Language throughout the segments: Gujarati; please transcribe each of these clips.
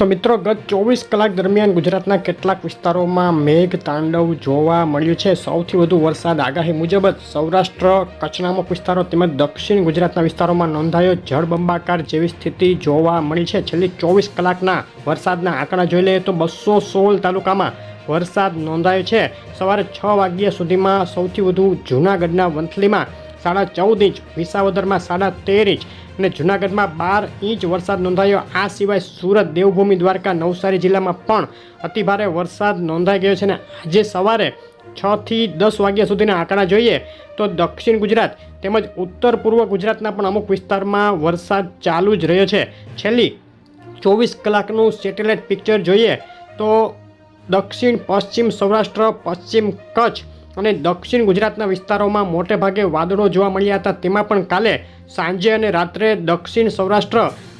તો મિત્રો, ગત ચોવીસ કલાક દરમિયાન ગુજરાતના કેટલાક વિસ્તારોમાં મેઘ તાંડવ જોવા મળ્યું છે. સૌથી વધુ વરસાદ આગાહી મુજબ જ સૌરાષ્ટ્ર કચ્છના અમુક વિસ્તારો તેમજ દક્ષિણ ગુજરાતના વિસ્તારોમાં નોંધાયો જળબંબાકાર જેવી સ્થિતિ જોવા મળી છે. છેલ્લી ચોવીસ કલાકના વરસાદના આંકડા જોઈ લઈએ તો બસો સોળ તાલુકામાં વરસાદ નોંધાયો છે. સવારે છ વાગ્યા સુધીમાં સૌથી વધુ જૂનાગઢના વંથલીમાં સાડા ચૌદ ઇંચ, વિસાવદરમાં સાડા તેર ઇંચ અને જૂનાગઢમાં બાર ઇંચ વરસાદ નોંધાયો. આ સિવાય સુરત, દેવભૂમિ, દ્વારકા, નવસારી જિલ્લામાં પણ અતિભારે વરસાદ નોંધાઈ ગયો છે અને આજે સવારે છથી દસ વાગ્યા સુધીના આંકડા જોઈએ તો દક્ષિણ ગુજરાત તેમજ ઉત્તર પૂર્વ ગુજરાતના પણ અમુક વિસ્તારમાં વરસાદ ચાલુ જ રહ્યો છે. છેલ્લી ચોવીસ કલાકનું સેટેલાઇટ પિક્ચર જોઈએ તો દક્ષિણ, પશ્ચિમ સૌરાષ્ટ્ર, પશ્ચિમ કચ્છ અને દક્ષિણ ગુજરાતના વિસ્તારોમાં મોટે ભાગે વાદળો જોવા મળ્યા હતા. તેમાં પણ કાલે સાંજે અને રાત્રે દક્ષિણ સૌરાષ્ટ્ર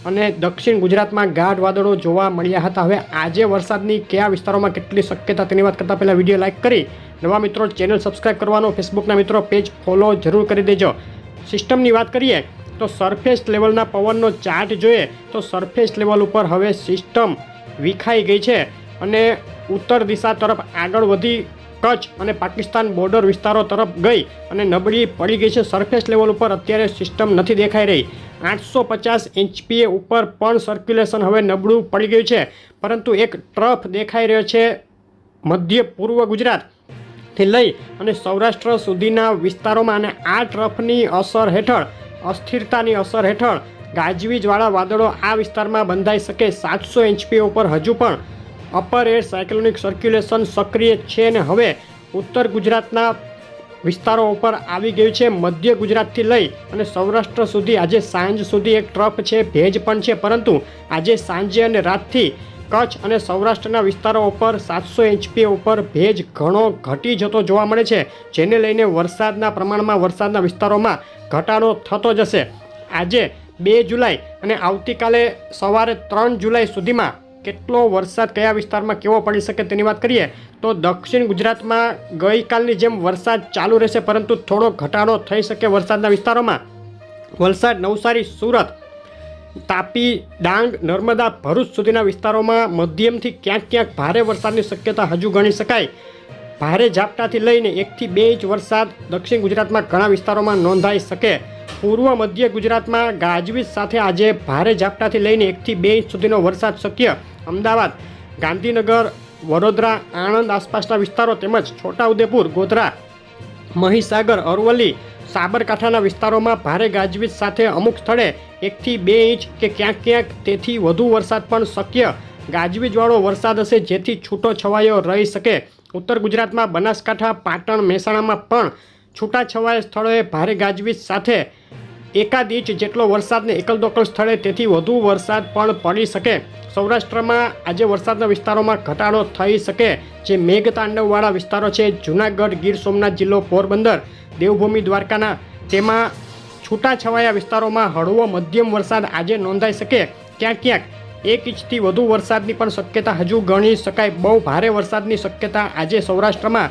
અને દક્ષિણ ગુજરાતમાં ગાઢ વાદળો જોવા મળ્યા હતા. હવે આજે વરસાદની કયા વિસ્તારોમાં કેટલી શક્યતા તેની વાત કરતાં પહેલાં વીડિયો લાઇક કરી, નવા મિત્રો ચેનલ સબસ્ક્રાઇબ કરવાનો, ફેસબુકના મિત્રો પેજ ફોલો જરૂર કરી દેજો. સિસ્ટમની વાત કરીએ તો સરફેસ લેવલના પવનનો ચાર્ટ જોઈએ તો સરફેસ લેવલ ઉપર હવે સિસ્ટમ વિખાઈ ગઈ છે અને ઉત્તર દિશા તરફ આગળ વધી કચ્છ અને પાકિસ્તાન બોર્ડર વિસ્તારો તરફ ગઈ અને નબળી પડી ગઈ છે. સરફેસ લેવલ ઉપર અત્યારે સિસ્ટમ નથી દેખાઈ રહી. આઠસો પચાસ એચપીએ ઉપર પણ સર્ક્યુલેશન હવે નબળું પડી ગયું છે. પરંતુ એક ટ્રફ દેખાઈ રહ્યો છે મધ્ય પૂર્વ ગુજરાતથી લઈ અને સૌરાષ્ટ્ર સુધીના વિસ્તારોમાં. અને આ ટ્રફની અસર હેઠળ, અસ્થિરતાની અસર હેઠળ ગાજવીજવાળા વાદળો આ વિસ્તારમાં બંધાઈ શકે. સાતસો એચપી ઉપર હજુ પણ અપર એર સાયક્લોનિક સર્ક્યુલેશન સક્રિય છે અને હવે ઉત્તર ગુજરાતના વિસ્તારો ઉપર આવી ગયું છે. મધ્ય ગુજરાતથી લઈ અને સૌરાષ્ટ્ર સુધી આજે સાંજ સુધી એક ટ્રફ છે, ભેજ પણ છે. પરંતુ આજે સાંજે અને રાતથી કચ્છ અને સૌરાષ્ટ્રના વિસ્તારો ઉપર સાતસો એચપી ઉપર ભેજ ઘણો ઘટી જતો જોવા મળે છે, જેને લઈને વરસાદના પ્રમાણમાં વરસાદના વિસ્તારોમાં ઘટાડો થતો જશે. આજે બે જુલાઈ અને આવતીકાલે સવારે ત્રણ જુલાઈ સુધીમાં કેટલો વરસાદ કયા વિસ્તારમાં કેવો પડી શકે તેની વાત કરીએ, તો દક્ષિણ ગુજરાતમાં ગઈકાલની જેમ વરસાદ ચાલુ રહેશે, પરંતુ થોડો ઘટાડો થઈ શકે વરસાદના વિસ્તારોમાં. વલસાડ, નવસારી, સુરત, તાપી, ડાંગ, નર્મદા, ભરૂચ સુધીના વિસ્તારોમાં મધ્યમથી ક્યાંક ક્યાંક ભારે વરસાદની શક્યતા હજુ ગણી શકાય. ભારે ઝાપટાથી લઈને એકથી બે ઇંચ વરસાદ દક્ષિણ ગુજરાતમાં ઘણા વિસ્તારોમાં નોંધાઈ શકે. પૂર્વ મધ્ય ગુજરાતમાં ગાજવીજ સાથે આજે ભારે ઝાપટાથી લઈને એકથી બે ઇંચ સુધીનો વરસાદ શક્ય. અમદાવાદ, ગાંધીનગર, વડોદરા, આણંદ આસપાસના વિસ્તારો તેમજ છોટાઉદેપુર, ગોધરા, મહીસાગર, અરવલ્લી, સાબરકાંઠાના વિસ્તારોમાં ભારે ગાજવીજ સાથે અમુક સ્થળે એકથી બે ઇંચ કે ક્યાંક ક્યાંક તેથી વધુ વરસાદ પણ શક્ય. ગાજવીજવાળો વરસાદ હશે જેથી છૂટો છવાયો રહી શકે. ઉત્તર ગુજરાતમાં બનાસકાંઠા, પાટણ, મહેસાણામાં પણ છૂટાછવાયા સ્થળોએ ભારે ગાજવીજ સાથે એકાદ ઇંચ જેટલો વરસાદને એકલ દોકલ સ્થળે તેથી વધુ વરસાદ પણ પડી શકે. સૌરાષ્ટ્રમાં આજે વરસાદના વિસ્તારોમાં ઘટાડો થઈ શકે. જે મેઘતાંડવવાળા વિસ્તારો છે, જૂનાગઢ, ગીર સોમનાથ જિલ્લો, પોરબંદર, દેવભૂમિ, દ્વારકાના, તેમાં છૂટાછવાયા વિસ્તારોમાં હળવો મધ્યમ વરસાદ આજે નોંધાઈ શકે. ક્યાંક ક્યાંક એક ઇંચથી વધુ વરસાદની પણ શક્યતા હજુ ગણી શકાય. બહુ ભારે વરસાદની શક્યતા આજે સૌરાષ્ટ્રમાં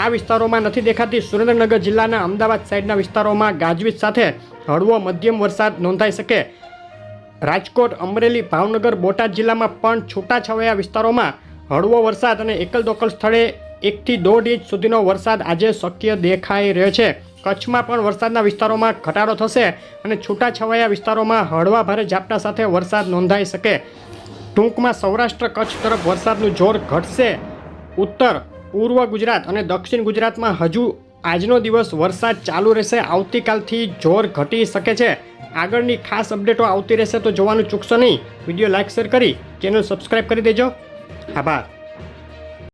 આ વિસ્તારોમાં નથી દેખાતી. સુરેન્દ્રનગર જિલ્લાના અમદાવાદ સાઇડના વિસ્તારોમાં ગાજવીજ સાથે હળવો મધ્યમ વરસાદ નોંધાઈ શકે. રાજકોટ, અમરેલી, ભાવનગર, બોટાદ જિલ્લામાં પણ છૂટાછવાયા વિસ્તારોમાં હળવો વરસાદ અને એકલ દોકલ સ્થળે એકથી દોઢ ઇંચ સુધીનો વરસાદ આજે શક્ય દેખાઈ રહ્યો છે. કચ્છમાં પણ વરસાદના વિસ્તારોમાં ઘટાડો થશે અને છૂટાછવાયા વિસ્તારોમાં હળવા ભારે ઝાપટા સાથે વરસાદ નોંધાઈ શકે. ટૂંકમાં સૌરાષ્ટ્ર કચ્છ તરફ વરસાદનું જોર ઘટશે. ઉત્તર પૂર્વ ગુજરાત અને દક્ષિણ ગુજરાતમાં હજુ આજનો દિવસ વરસાદ ચાલુ રહેશે. આવતીકાલથી જોર ઘટી શકે છે. આગળની ખાસ અપડેટો આવતી રહેશે તો જોવાનું ચૂકશો નહીં. વીડિયો લાઇક શેર કરી ચેનલ સબસ્ક્રાઈબ કરી દેજો. આભાર.